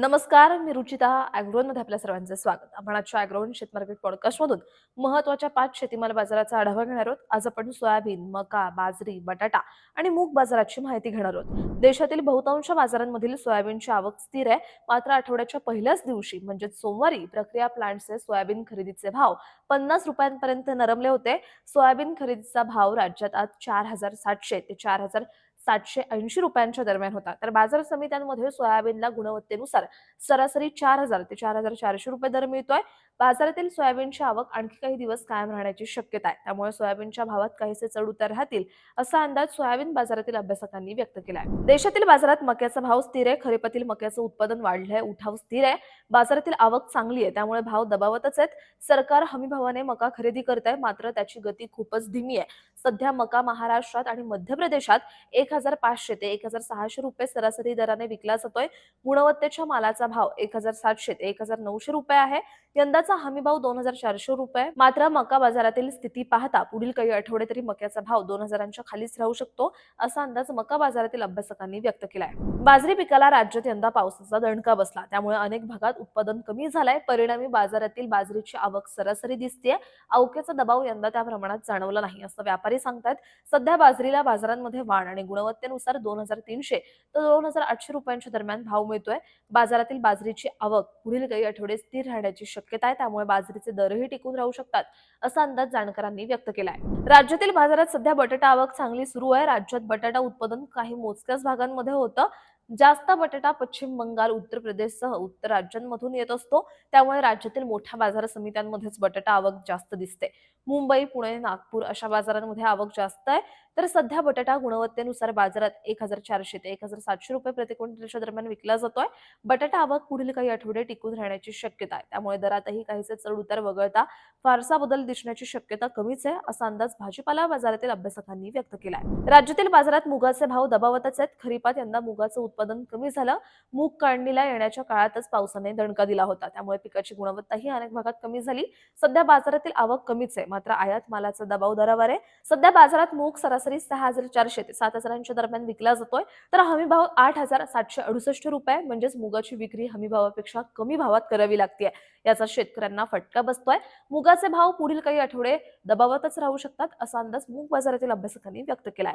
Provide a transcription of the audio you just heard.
नमस्कार मी रुचिता मध्ये आपल्या सर्वांचं स्वागत. आपण आजच्या अॅग्रोन शेत मार्केट पॉडकास्टमधून महत्त्वाच्या पाच शेतीमाल बाजाराचा आढावा घेणार आहोत. आज आपण सोयाबीन मका बाजरी बटाटा आणि मूग बाजाराची माहिती घेणार आहोत. देशातील बहुतांश बाजारांमधील सोयाबीनची आवक स्थिर आहे. मात्र आठवड्याच्या पहिल्याच दिवशी म्हणजेच सोमवारी प्रक्रिया प्लांटचे सोयाबीन खरेदीचे भाव पन्नास रुपयांपर्यंत नरमले होते. सोयाबीन खरेदीचा भाव राज्यात आज चार हजार सातशे ते चार हजार सातशे ऐंशी रुपयांच्या दरम्यान होता. तर बाजार समित्यांमध्ये सोयाबीनला गुणवत्तेनुसार सरासरी चार हजार ते चार हजार चारशे रुपये दर मिळतोय. बाजारातील सोयाबीनची आवक आणखी काही दिवस कायम राहण्याची शक्यता आहे. त्यामुळे सोयाबीनच्या भावात काहीसे चढ उतार राहतील असा अंदाज सोयाबीन बाजारातील अभ्यासकांनी व्यक्त केला आहे देशातील बाजारात मक्याचा भाव स्थिर आहे. खरीपातील मक्याचं उत्पादन वाढलंय. उठाव स्थिर आहे. बाजारातील आवक चांगली आहे. त्यामुळे भाव दबावतच आहेत. सरकार हमी भावाने मका खरेदी करत आहे मात्र त्याची गती खूपच धीमी आहे. सध्या मका महाराष्ट्रात आणि मध्य प्रदेशात एक हजार पाचशे ते एक हजार सहाशे रुपये सरासरी दराने विकला जातोय. गुणवत्तेच्या मालाचा भाव एक हजार सातशे ते एक हजार नऊशे रुपये आहे. यंदाचा हमी भाव दोन हजार चारशे रुपये. मात्र मका बाजारातील स्थिती पाहता पुढील काही आठवडे तरी मक्याचा भाव दोन हजारांच्या खालीच राहू शकतो असा अंदाज मका बाजारातील अभ्यासकांनी व्यक्त केलाय. बाजरी पिकाला राज्यात यंदा पावसाचा दणका बसला. त्यामुळे अनेक भागात उत्पादन कमी झालंय. परिणामी बाजारातील बाजरीची आवक सरासरी दिसतेय. अवक्याचा दबाव यंदा त्या प्रमाणात जाणवला नाही असं व्यापारी सांगतात सध्या बाजरीला बाजारांमध्ये वाढ आणि गुणवत्ता गुणवत्तेनुसार दोन हजार तीनशे तर दोन हजार आठशे रुपयांच्या दरम्यान भाव मिळतोय. बाजारातील बाजरीची आवक पुढील काही आठवडे स्थिर राहण्याची शक्यता आहे. त्यामुळे बाजरीचे दरही टिकून राहू शकतात असा अंदाज जाणकारांनी व्यक्त केला आहे. राज्यातील बाजारात सध्या बटाटा आवक चांगली सुरू आहे. राज्यात बटाटा उत्पादन काही मोजक्याच भागांमध्ये होतं. जास्त बटाटा पश्चिम बंगाल उत्तर प्रदेशसह उत्तर राज्यांमधून येत असतो. त्यामुळे राज्यातील मोठ्या बाजार समित्यांमध्येच बटाटा आवक जास्त दिसते. मुंबई पुणे नागपूर अशा बाजारांमध्ये आवक जास्त आहे. तर सध्या बटाटा गुणवत्तेनुसार बाजारात एक हजार चारशे ते एक हजार सातशे रुपये प्रति क्विंटलच्या दरम्यान विकला जातोय. बटाटा आवक पुढील काही आठवडे टिकून राहण्याची शक्यता आहे. त्यामुळे दरातही काहीसे चढ उतार वगळता फारसा बदल दिसण्याची शक्यता कमीच आहे असा अंदाज भाजीपाला बाजारातील अभ्यासकांनी व्यक्त केलाय. राज्यातील बाजारात मुगाचे भाव दबावतच आहेत. खरीपात यंदा मुगाचं उत्पादन कमी झालं मूग काढणीला येण्याच्या काळातच पावसाने दणका दिला होता. त्यामुळे पिकाची गुणवत्ताही अनेक भागात कमी झाली. सध्या बाजारातील आवक कमीच आहे. मात्र आयात मालाचा दबाव दरावर आहे. सध्या बाजारात मूग सरासरी सहा हजार चारशे ते सात हजारांच्या दरम्यान विकला जातोय. तर हमी भाव आठ हजार सातशे अडुसष्ट रुपये म्हणजेच मुगाची विक्री हमी भावापेक्षा कमी भावात करावी लागते याचा शेतकऱ्यांना फटका बसतोय. मुगाचे भाव पुढील काही आठवडे दबावातच राहू शकतात असा अंदाज मूग बाजारातील अभ्यासकांनी व्यक्त केलाय.